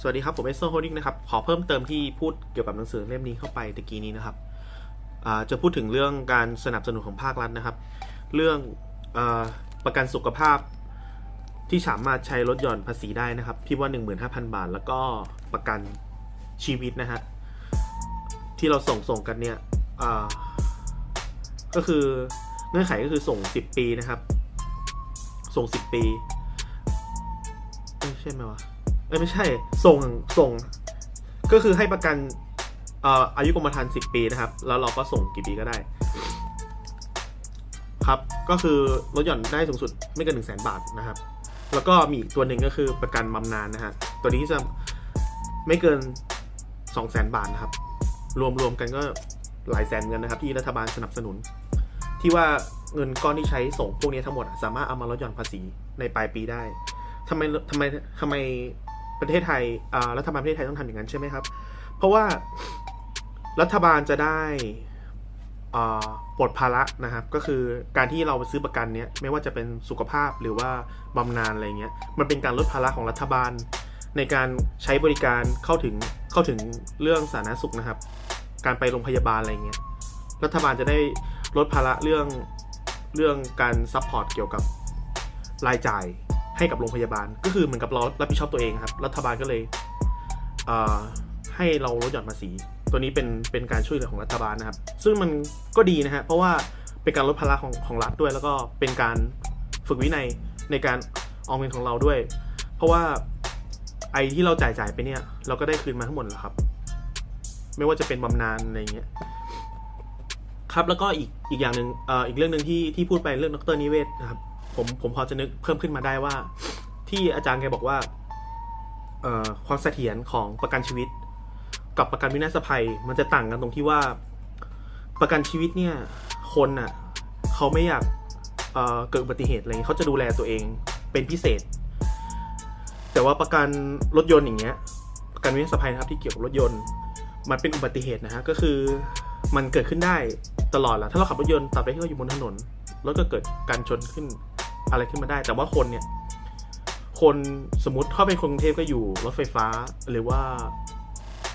สวัสดีครับ ผมเอสโซโฮดิ้งนะครับ ขอเพิ่มเติมที่พูดเกี่ยวกับหนังสือเล่มนี้เข้าไปตะกี้นี้นะครับจะพูดถึงเรื่องการสนับสนุนของภาครัฐนะครับ เรื่องอประกันสุขภาพที่สามารถใช้ลดหย่อนภาษีได้นะครับ ที่ว่า 15,000 บาท แล้วก็ประกันชีวิตนะฮะที่เราส่งส่งกันเนี่ยก็คือเงื่อนไขก็คือส่ง 10 ปีนะครับ ส่ง 10 ปีใช่ไหมวะ เอ้ยไม่ใช่ ส่งส่ง ก็คือให้ประกันเอ่ออายุกรมธรรม์10 ปีนะครับ แล้วเราก็ส่งกี่ปีก็ได้ ครับ ก็คือลดหย่อนได้สูงสุดไม่เกิน1 0 0 0 0แบาทนะครับ แล้วก็มีอีกตัวหนึ่งก็คือประกันบำนาญนะฮะ ตัวนี้จะไม่เกิน 2 0 0 0 0 0 บาทนะครับ รวมรวมกันก็หลายแสนเงินนะครับ ที่รัฐบาลสนับสนุน ที่ว่าเงินก้อนที่ใช้ส่งพวกนี้ทั้งหมด สามารถเอามาลดหย่อนภาษีในปลายปีได้ทำไมทำไมทำไม ประเทศไทยรัฐบาลประเทศไทยต้องทำอย่างนั้นใช่ไหมครับ เพราะว่ารัฐบาลจะได้ปลดภาระนะครับ ก็คือการที่เราไปซื้อประกันเนี้ยไม่ว่าจะเป็นสุขภาพหรือว่าบำนาญอะไรเงี้ยมันเป็นการลดภาระของรัฐบาล ในการใช้บริการเข้าถึงเข้าถึงเรื่องสาธารณสุขนะครับ การไปโรงพยาบาลอะไรเงี้ยรัฐบาลจะได้ลดภาระเรื่องเรื่องการซัพพอร์ตเกี่ยวกับรายจ่าย ให้กับโรงพยาบาล ก็คือเหมือนกับเรารับผิดชอบตัวเองครับ รัฐบาลก็เลยเให้เราลดหย่อนภาษี ตัวนี้เป็นเป็นการช่วยเหลือของรัฐบาลนะครับ ซึ่งมันก็ดีนะฮะเพราะว่าเป็นการลดภาระของของรัฐด้วย แล้วก็เป็นการฝึกวินัยในการออมเงินของเราด้วย เพราะว่าไอ้ที่เราจ่ายจ่ายไปเนี่ย เราก็ได้คืนมาทั้งหมดแล้วครับ ไม่ว่าจะเป็นบำนาญอะไรเงี้ย ครับแล้วก็อีกอีกอย่างหนึ่งอ่ออีกเรื่องหนึ่งที่ที่พูดไปเรื่องดรนิเวศนะครับผมผมพอจะนึกเพิ่มขึ้นมาได้ว่า ที่อาจารย์แกบอกว่าเอ่อความเสถียรของประกันชีวิต กับประกันวินาศภัย มันจะต่างกันตรงที่ว่าประกันชีวิตเนี่ยคนอะเขาไม่อยากเอ่อเกิดอุบัติเหตุอะไรเงี้ยเขาจะดูแลตัวเองเป็นพิเศษ แต่ว่าประกันรถยนต์อย่างเงี้ยประกันวินาศภัยนะครับที่เกี่ยวกับรถยนต์ มันเป็นอุบัติเหตุนะฮะก็คือมันเกิดขึ้นได้ ตลอดแหละถ้าเราขับรถยนต์ตัดไปที่เราอยู่บนถนนรถก็เกิดการชนขึ้นอะไรขึ้นมาได้ แต่ว่าคนเนี่ย คนสมมติถ้าเป็นคนกรุงเทพก็อยู่รถไฟฟ้าหรือว่า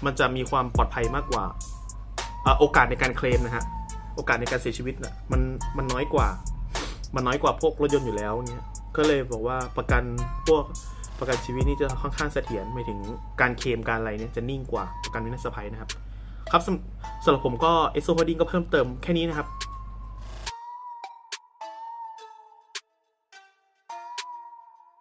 มันจะมีความปลอดภัยมากกว่าอโอกาสในการเคลมนะฮะ โอกาสในการเสียชีวิตน่ะมันมันน้อยกว่า มันน้อยกว่าพวกรถยนต์อยู่แล้วเนี่ยก็เลยบอกว่าประกันพวกประกันชีวิตนี่จะค่อนข้างเสถียรหมายถึงการเคลมการอะไรเนี่ยจะนิ่งกว่าประกันวินาศภัยนะครับ ครับสำหรับผมก็เอสโซพอดิงก็เพิ่มเติมแค่นี้นะครับ